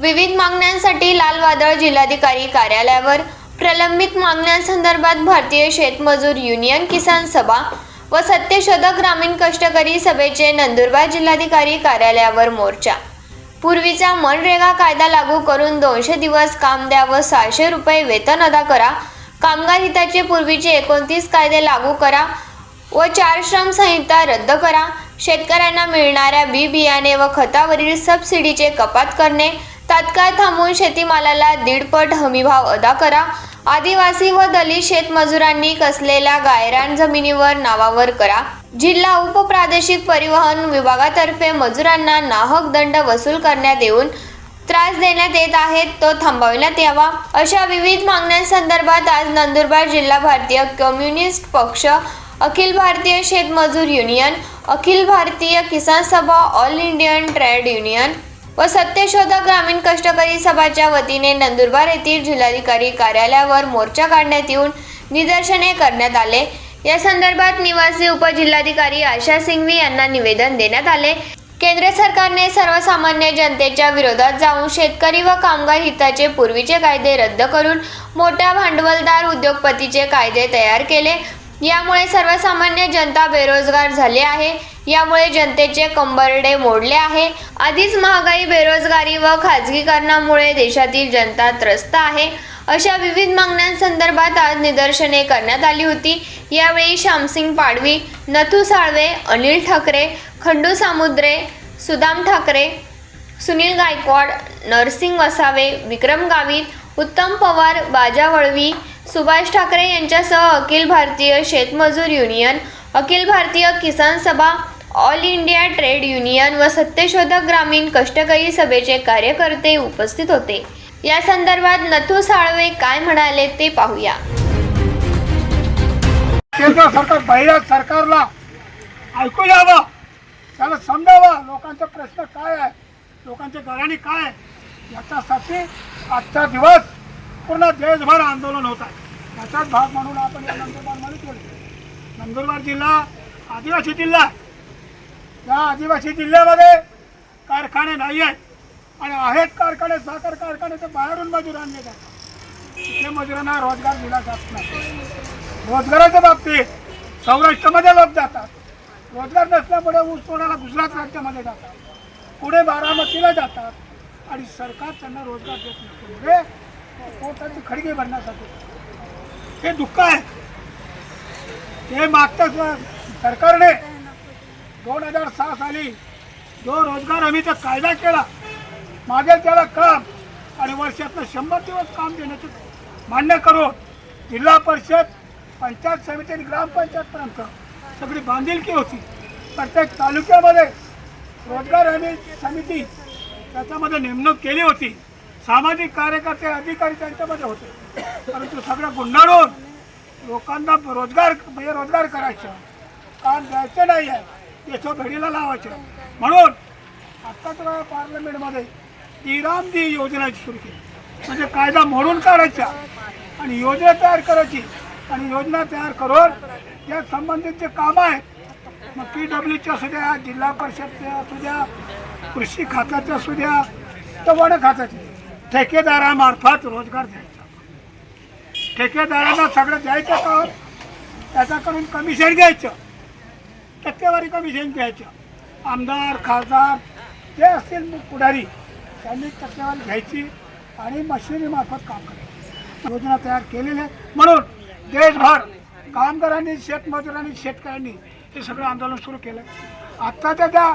विविध मागण्यांसाठी लाल वादळ जिल्हाधिकारी कार्यालयावर. प्रलंबित मागण्यांसंदर्भात भारतीय शेतमजूर युनियन किसान सभा. व सत्यशोधक ग्रामीण कष्टकरी सभेचे नंदुरबार जिल्हाधिकारी कार्यालयावर मोर्चा. पूर्वीचा मनरेगा कायदा लागू करून दोनशे दिवस काम द्या व सहाशे रुपये वेतन अदा करा. कामगार हिताचे पूर्वीचे एकोणतीस कायदे लागू करा व चार श्रम संहिता रद्द करा. शेतकऱ्यांना मिळणाऱ्या बी बियाणे व खतावरील सबसिडीचे कपात करणे. तात्काळ थांबवून शेतीमालाला दीडपट हमीभाव अदा करा. आदिवासी व दलित शेतमजुरांनी कसलेल्या गायरान जमिनीवर नावावर करा. जिल्हा उपप्रादेशिक परिवहन विभागातर्फे मजुरांना नाहक दंड वसूल करण्यात येऊन त्रास देण्यात येत आहेत तो थांबविण्यात यावा. अशा विविध मागण्यांसंदर्भात आज नंदुरबार जिल्हा भारतीय कम्युनिस्ट पक्ष अखिल भारतीय शेतमजूर युनियन अखिल भारतीय किसान सभा ऑल इंडियन ट्रेड युनियन व सत्यशोधक ग्रामीण कष्टकरी सभाच्या वतीने नंदुरबार येथील जिल्हाधिकारी कार्यालयावर मोर्चा काढण्यात येऊन निदर्शने करण्यात आले. या संदर्भात निवासी उपजिल्हाधिकारी आशा सिंघवी यांना निवेदन देण्यात आले. केंद्र सरकारने सर्वसामान्य जनतेच्या विरोधात जाऊन शेतकरी व कामगार हिताचे पूर्वीचे कायदे रद्द करून मोठ्या भांडवलदार उद्योगपतीचे कायदे तयार केले. यामुळे सर्वसामान्य जनता बेरोजगार झाले आहे. यामुळे जनतेचे कंबरडे मोडले आहे. आधीच महागाई बेरोजगारी व खाजगीकरणामुळे देशातील जनता त्रस्त आहे. अशा विविध मागण्यांसंदर्भात आज निदर्शने करण्यात आली होती. यावेळी श्यामसिंग पाडवी नथू साळवे अनिल ठाकरे खंडू सामुद्रे सुदाम ठाकरे सुनील गायकवाड नरसिंग वसावे विक्रम गावित उत्तम पवार बाजा वळवी सुभाष ठाकरे यांच्यासह अखिल भारतीय शेतमजूर युनियन अखिल भारतीय किसान सभा ऑल इंडिया ट्रेड युनियन व सत्यशोधक ग्रामीण कष्टकरी सभेचे कार्यकर्ते उपस्थित होते. या संदर्भात नथू साळवे काय म्हणाले ते पाहूया. केंद्र सरकार बहिरात सरकारला ऐकू यावं. त्याला समजावं. लोकांचा प्रश्न काय आहे? लोकांचे घराणी काय आहे? याच्यासाठी आजचा दिवस पूर्ण देशभर आंदोलन होत आहे. याचाच भाग म्हणून आपण या नंदुरबारमध्ये केलं नंदुरबार जिल्हा आदिवासी जिल्हा आहे या आदिवासी जिल्ह्यामध्ये कारखाने नाही आहेत. आणि आहेत कारखाने साखर कारखाने तर बाहेरून मजूर आणले जातात. तिथे मजुरांना रोजगार दिला जात नाही. रोजगाराच्या बाबतीत सौराष्ट्रामध्ये लोक जातात. रोजगार नसल्यामुळे ऊस तोडायला गुजरात राज्यामध्ये जातात. पुढे बारामतीला जातात. आणि सरकार त्यांना रोजगार देत नसतो म्हणजे पोटाची खडगी भरण्यासाठी. हे दुःख आहे. हे मागच्या सरकारने दोन हजार सहा साली जो रोजगार हमीचा कायदा केला मागेल त्याला काम आणि वर्षातनं शंभर दिवस काम देण्याचे मान्य करून जिल्हा परिषद पंचायत समिती आणि ग्रामपंचायतपर्यंत सगळी बांधिलकी होती. प्रत्येक तालुक्यामध्ये रोजगार हमी समिती त्याच्यामध्ये नेमणूक केली होती. सामाजिक कार्यकर्ते अधिकारी त्यांच्यामध्ये होते. परंतु सगळं गुंडाळून लोकांना रोजगार म्हणजे बेरोजगार करायचं काम द्यायचं नाही आहे याचं घडीला लावायचं. म्हणून आत्ताच तर पार्लमेंटमध्ये दी योजनाची सुरू केली. म्हणजे कायदा म्हणून काढायचा आणि योजना तयार करायची. आणि योजना तयार करून या संबंधित जे कामं आहेत मग पी डब्ल्यूचे असू द्या जिल्हा परिषदचे असू द्या कृषी खात्याचे असू द्या तर वन खात्याचे. ठेकेदारामार्फत रोजगार द्यायचा. ठेकेदारांना सगळं द्यायचं का? त्याच्याकडून कमिशन घ्यायचं. टक्केवारी कमिशन घ्यायचं. आमदार खासदार जे असतील पुढारी त्यांनी टक्केवारी घ्यायची आणि मशिनीमार्फत काम करायचं. योजना तयार केलेल्या आहेत म्हणून देशभर कामगारांनी शेतमजुरांनी शेतकऱ्यांनी हे सगळं आंदोलन सुरू केलं. आत्ताच्या त्या